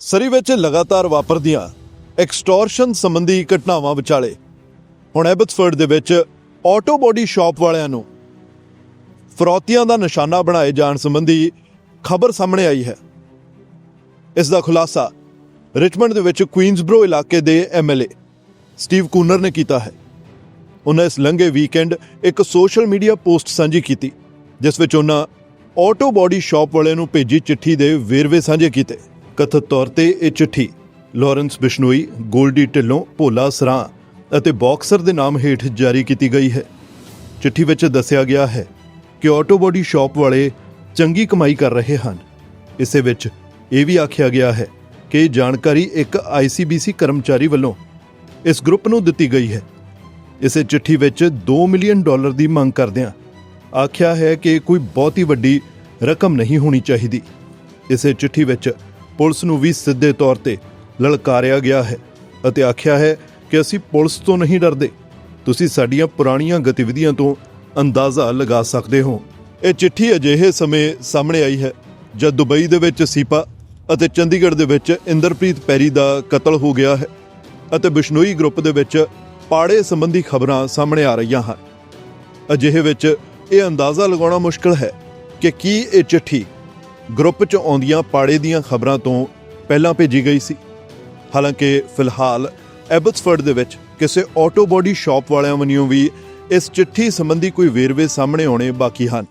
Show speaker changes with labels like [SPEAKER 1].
[SPEAKER 1] ਸਰੀ ਵਿੱਚ ਲਗਾਤਾਰ ਵਾਪਰਦੀਆਂ ਐਕਸਟੋਰਸ਼ਨ ਸੰਬੰਧੀ ਘਟਨਾਵਾਂ ਵਿਚਾਲੇ। ਹੁਣ ਐਬਟਸਫੋਰਡ ਦੇ ਵਿੱਚ ਆਟੋ ਬੋਡੀ ਸ਼ਾਪ ਵਾਲਿਆਂ ਨੂੰ ਫਰੌਤੀਆਂ ਦਾ ਨਿਸ਼ਾਨਾ ਬਣਾਏ ਜਾਣ ਸੰਬੰਧੀ ਖਬਰ ਸਾਹਮਣੇ ਆਈ ਹੈ। ਇਸ ਦਾ ਖੁਲਾਸਾ ਰਿਚਮੰਡ ਦੇ ਵਿੱਚ ਕੁਈਨਸਬਰੋ ਇਲਾਕੇ ਦੇ ਐਮਐਲਏ ਸਟੀਵ ਕੂਨਰ ਨੇ ਕੀਤਾ ਹੈ। ਉਹਨਾਂ ਇਸ ਲੰਘੇ ਵੀਕਐਂਡ ਇੱਕ ਸੋਸ਼ਲ ਮੀਡੀਆ ਪੋਸਟ ਸਾਂਝੀ ਕੀਤੀ, ਜਿਸ ਵਿੱਚ ਉਹਨਾਂ ਆਟੋ ਬੋਡੀ ਸ਼ਾਪ ਵਾਲਿਆਂ ਨੂੰ ਭੇਜੀ ਚਿੱਠੀ ਦੇ ਵੇਰਵੇ ਸਾਂਝੇ ਕੀਤੇ। ਕਥਿਤ ਤੌਰ ਤੇ ਇਹ ਚਿੱਠੀ ਲਾਰੈਂਸ ਬਿਸ਼ਨੋਈ, ਗੋਲਡੀ ਢਿੱਲੋਂ, ਭੋਲਾ ਸਰਾਂ ਅਤੇ ਬਾਕਸਰ ਦੇ ਨਾਮ ਹੇਠ ਜਾਰੀ ਕੀਤੀ ਗਈ ਹੈ। ਚਿੱਠੀ ਵਿੱਚ ਦੱਸਿਆ ਗਿਆ ਹੈ ਕਿ ਆਟੋ ਬੋਡੀ ਸ਼ਾਪ ਵਾਲੇ ਚੰਗੀ ਕਮਾਈ ਕਰ ਰਹੇ ਹਨ। ਇਸੇ ਵਿੱਚ ਇਹ ਵੀ ਆਖਿਆ ਗਿਆ ਹੈ ਕਿ ਇਹ ਜਾਣਕਾਰੀ ਇੱਕ ਆਈਸੀਬੀਸੀ ਕਰਮਚਾਰੀ ਵੱਲੋਂ ਇਸ ਗਰੁੱਪ ਨੂੰ ਦਿੱਤੀ ਗਈ ਹੈ। ਇਸੇ ਚਿੱਠੀ ਵਿੱਚ 2 ਮਿਲੀਅਨ ਡਾਲਰ ਦੀ ਮੰਗ ਕਰਦਿਆਂ ਆਖਿਆ ਹੈ ਕਿ ਕੋਈ ਬਹੁਤੀ ਵੱਡੀ ਰਕਮ ਨਹੀਂ ਹੋਣੀ ਚਾਹੀਦੀ। ਇਸੇ ਚਿੱਠੀ ਵਿੱਚ ਪੁਲਿਸ ਨੂੰ ਵੀ ਸਿੱਧੇ ਤੌਰ ਤੇ ਲਲਕਾਰਿਆ ਗਿਆ ਹੈ ਅਤੇ ਆਖਿਆ ਹੈ ਕਿ ਅਸੀਂ ਪੁਲਿਸ ਤੋਂ ਨਹੀਂ ਡਰਦੇ। ਤੁਸੀਂ ਸਾਡੀਆਂ ਪੁਰਾਣੀਆਂ ਗਤੀਵਿਧੀਆਂ ਤੋਂ ਅੰਦਾਜ਼ਾ ਲਗਾ ਸਕਦੇ ਹੋ। ਇਹ ਚਿੱਠੀ ਅਜਿਹੇ ਸਮੇਂ ਸਾਹਮਣੇ ਆਈ ਹੈ, ਜਦ ਦੁਬਈ ਦੇ ਵਿੱਚ ਸੀਪਾ ਅਤੇ ਚੰਡੀਗੜ੍ਹ ਦੇ ਵਿੱਚ ਇੰਦਰਪ੍ਰੀਤ ਪੈਰੀ ਦਾ ਕਤਲ ਹੋ ਗਿਆ ਹੈ ਅਤੇ ਬਿਸ਼ਨੋਈ ਗਰੁੱਪ ਦੇ ਵਿੱਚ ਪਾੜੇ ਸੰਬੰਧੀ ਖਬਰਾਂ ਸਾਹਮਣੇ ਆ ਰਹੀਆਂ ਹਨ। ਅਜਿਹੇ ਵਿੱਚ ਇਹ ਅੰਦਾਜ਼ਾ ਲਗਾਉਣਾ ਮੁਸ਼ਕਲ ਹੈ ਕਿ ਕੀ ਇਹ ਚਿੱਠੀ ਗਰੁੱਪ 'ਚ ਆਉਂਦੀਆਂ ਪਾੜੇ ਦੀਆਂ ਖਬਰਾਂ ਤੋਂ ਪਹਿਲਾਂ ਭੇਜੀ ਗਈ ਸੀ। ਹਾਲਾਂਕਿ, ਫਿਲਹਾਲ ਐਬਟਸਫੋਰਡ ਦੇ ਵਿੱਚ ਕਿਸੇ ਆਟੋ ਬੋਡੀ ਸ਼ਾਪ ਵਾਲਿਆਂ ਵੱਲੋਂ ਵੀ ਇਸ ਚਿੱਠੀ ਸੰਬੰਧੀ ਕੋਈ ਵੇਰਵੇ ਸਾਹਮਣੇ ਆਉਣੇ ਬਾਕੀ ਹਨ।